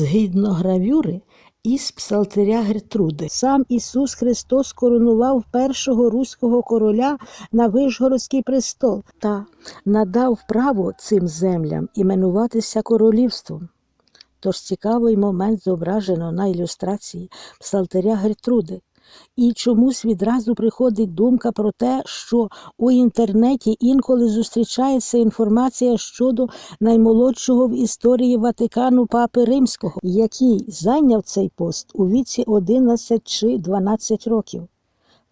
Згідно гравюри із псалтиря Гертруди. Сам Ісус Христос коронував першого руського короля на Вишгородський престол та надав право цим землям іменуватися королівством. Тож цікавий момент зображено на ілюстрації псалтиря Гертруди. І чомусь відразу приходить думка про те, що у інтернеті інколи зустрічається інформація щодо наймолодшого в історії Ватикану Папи Римського, який зайняв цей пост у віці 11 чи 12 років.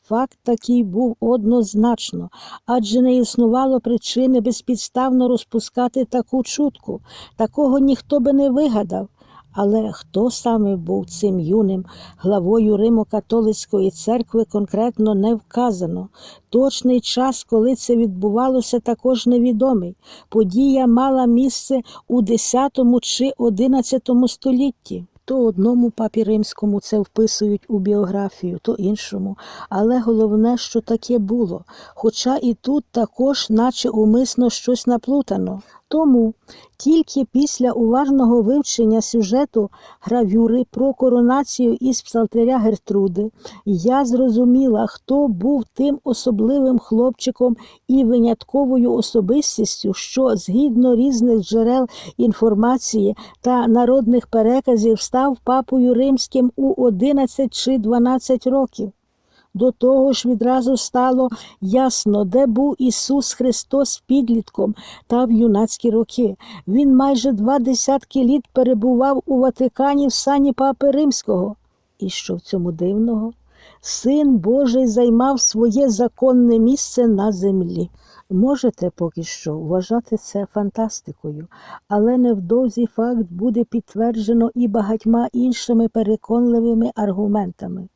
Факт такий був однозначно, адже не існувало причини безпідставно розпускати таку чутку. Такого ніхто би не вигадав. Але хто саме був цим юним главою Римо-католицької церкви, конкретно не вказано. Точний час, коли це відбувалося, також невідомий. Подія мала місце у X чи XI столітті. То одному папі римському це вписують у біографію, то іншому. Але головне, що таке було. Хоча і тут також, наче умисно, щось наплутано. Тому тільки після уважного вивчення сюжету гравюри про коронацію із псалтиря Гертруди я зрозуміла, хто був тим особливим хлопчиком і винятковою особистістю, що згідно різних джерел інформації та народних переказів став папою римським у 11 чи 12 років. До того ж відразу стало ясно, де був Ісус Христос підлітком та в юнацькі роки. Він майже два десятки літ перебував у Ватикані в сані Папи Римського. І що в цьому дивного? Син Божий займав своє законне місце на землі. Можете поки що вважати це фантастикою, але невдовзі факт буде підтверджено і багатьма іншими переконливими аргументами.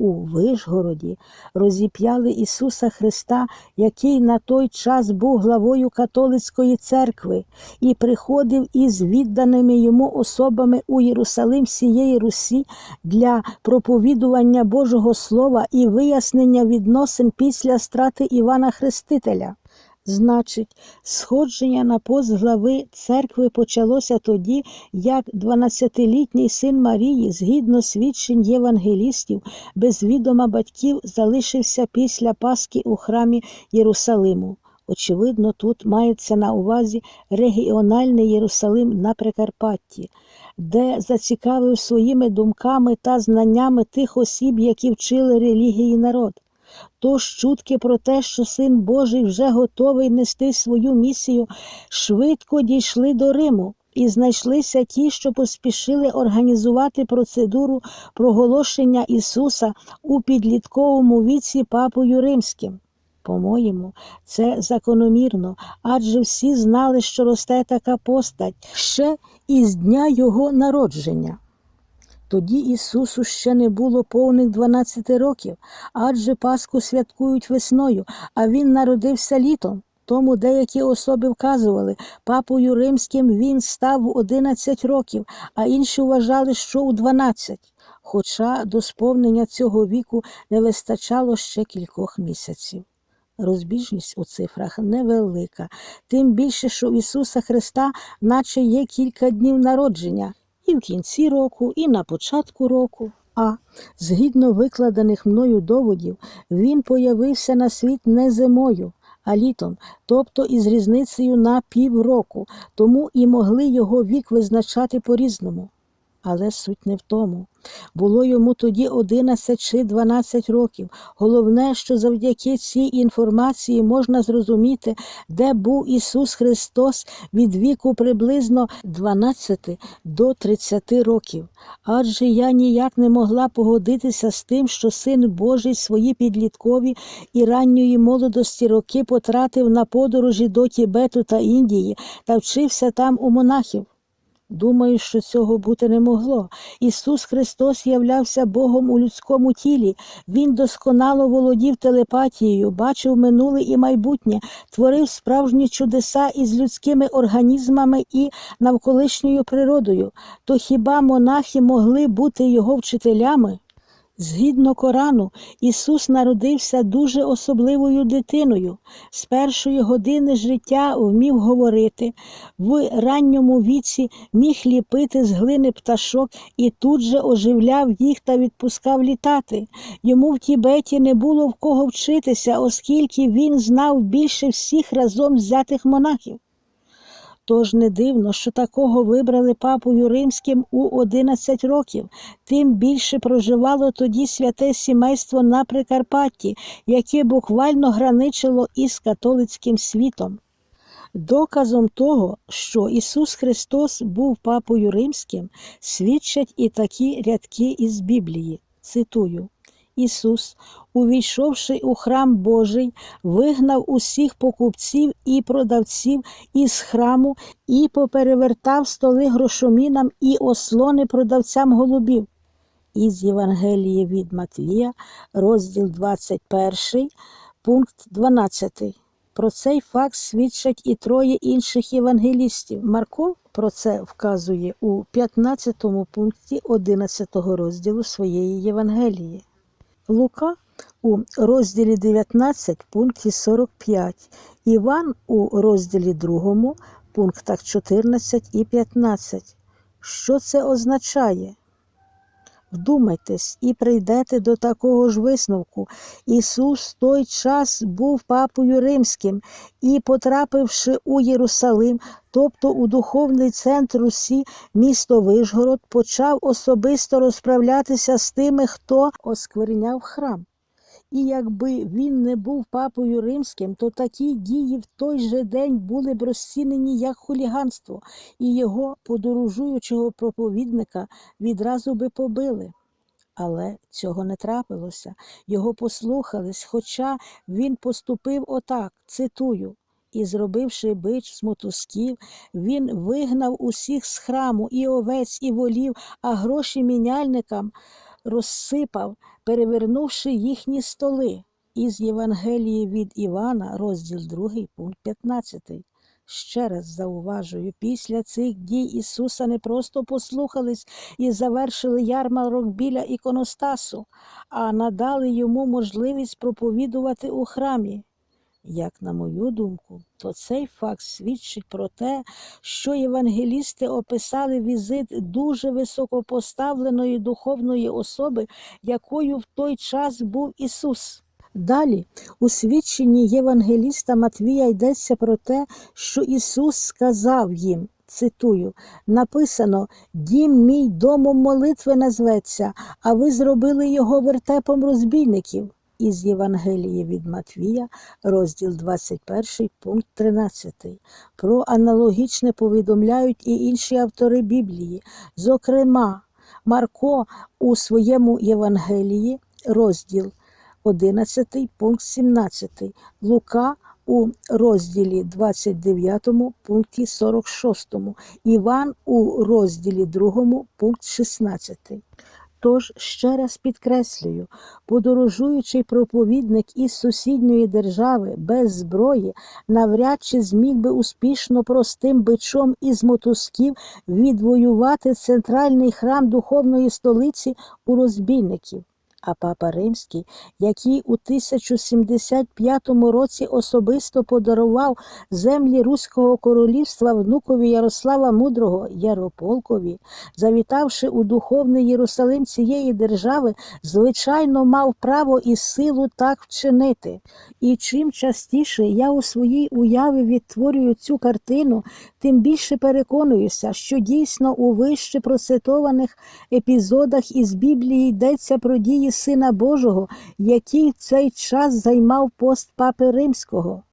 У Вишгороді розіп'яли Ісуса Христа, який на той час був главою католицької церкви, і приходив із відданими йому особами у Єрусалим всієї Русі для проповідування Божого Слова і вияснення відносин після страти Івана Хрестителя. Значить, сходження на пост глави церкви почалося тоді, як 12-літній син Марії, згідно свідчень євангелістів, без відома батьків залишився після Пасхи у храмі Єрусалиму. Очевидно, тут мається на увазі регіональний Єрусалим на Прикарпатті, де зацікавив своїми думками та знаннями тих осіб, які вчили релігії народ. Тож чутки про те, що син Божий вже готовий нести свою місію, швидко дійшли до Риму, і знайшлися ті, що поспішили організувати процедуру проголошення Ісуса у підлітковому віці папою римським. По-моєму, це закономірно, адже всі знали, що росте така постать ще із дня його народження. Тоді Ісусу ще не було повних 12 років, адже Пасху святкують весною, а Він народився літом. Тому деякі особи вказували, папою римським він став в 11 років, а інші вважали, що у 12. Хоча до сповнення цього віку не вистачало ще кількох місяців. Розбіжність у цифрах невелика, тим більше, що в Ісуса Христа наче є кілька днів народження і в кінці року, і на початку року. А згідно викладених мною доводів, він появився на світ не зимою, а літом, тобто із різницею на півроку, тому і могли його вік визначати по-різному. Але суть не в тому. Було йому тоді 11 чи 12 років. Головне, що завдяки цій інформації можна зрозуміти, де був Ісус Христос від віку приблизно 12 до 30 років. Адже я ніяк не могла погодитися з тим, що Син Божий свої підліткові і ранньої молодості роки потратив на подорожі до Тібету та Індії та вчився там у монахів. Думаю, що цього бути не могло. Ісус Христос являвся Богом у людському тілі. Він досконало володів телепатією, бачив минуле і майбутнє, творив справжні чудеса із людськими організмами і навколишньою природою. То хіба монахи могли бути його вчителями? Згідно Корану, Ісус народився дуже особливою дитиною. З першої години життя вмів говорити, в ранньому віці міг ліпити з глини пташок і тут же оживляв їх та відпускав літати. Йому в Тібеті не було в кого вчитися, оскільки він знав більше всіх разом взятих монахів. Тож не дивно, що такого вибрали папою римським у 11 років, тим більше проживало тоді святе сімейство на Прикарпатті, яке буквально граничило із католицьким світом. Доказом того, що Ісус Христос був папою римським, свідчать і такі рядки із Біблії. Цитую. Ісус, увійшовши у храм Божий, вигнав усіх покупців і продавців із храму і поперевертав столи грошомінам і ослони продавцям голубів. Із Євангелії від Матвія, розділ 21, пункт 12. Про цей факт свідчать і троє інших євангелістів. Марко про це вказує у 15 пункті 11 розділу своєї Євангелії. Лука у розділі 19, пункті 45, Іван у розділі 2, пунктах 14 і 15. Що це означає? Вдумайтесь і прийдете до такого ж висновку. Ісус в той час був папою римським і, потрапивши у Єрусалим, тобто у духовний центр Русі, місто Вишгород, почав особисто розправлятися з тими, хто оскверняв храм. І якби він не був папою римським, то такі дії в той же день були б розцінені як хуліганство, і його подорожуючого проповідника відразу би побили. Але цього не трапилося. Його послухались, хоча він поступив отак, цитую. І, зробивши бич з мотузків, він вигнав усіх з храму і овець, і волів, а гроші міняльникам розсипав, перевернувши їхні столи. Із Євангелії від Івана, розділ 2, пункт 15. Ще раз зауважую, після цих дій Ісуса не просто послухались і завершили ярмарок біля іконостасу, а надали йому можливість проповідувати у храмі. Як на мою думку, то цей факт свідчить про те, що євангелісти описали візит дуже високопоставленої духовної особи, якою в той час був Ісус. Далі у свідченні Євангеліста Матвія йдеться про те, що Ісус сказав їм, цитую, написано Дім мій домом молитви назветься, а ви зробили його вертепом розбійників. Із Євангелії від Матвія, розділ 21, пункт 13. Про аналогічне повідомляють і інші автори Біблії. Зокрема, Марко у своєму Євангелії, розділ 11, пункт 17, Лука у розділі 29, пункті 46, Іван у розділі 2, пункт 16. Тож, ще раз підкреслюю, подорожуючий проповідник із сусідньої держави без зброї навряд чи зміг би успішно простим бичом із мотузків відвоювати центральний храм духовної столиці у розбійників. А папа Римський, який у 1075 році особисто подарував землі Руського королівства внукові Ярослава Мудрого Ярополкові, завітавши у духовний Єрусалим цієї держави, звичайно мав право і силу так вчинити. І чим частіше я у своїй уяві відтворюю цю картину, тим більше переконуюся, що дійсно у вище процитованих епізодах із Біблії йдеться про дії Сина Божого, який цей час займав пост папи римського.